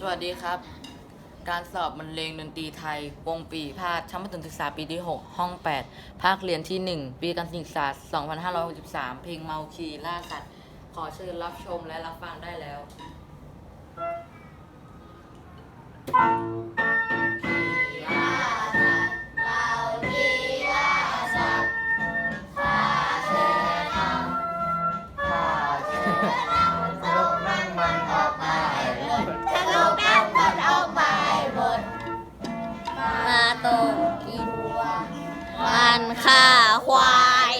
สวัสดีครับ การสอบบรรเลงดนตรีไทย วงปีพาดชั้นประถมศึกษาปีที่ 6 ห้อง 8 ภาคเรียนที่ 1 ปีการศึกษา 2563 เพลงเมาคีล่าสัตว์ ขอเชิญรับชมและรับฟังได้แล้วม กาฆ่าควาย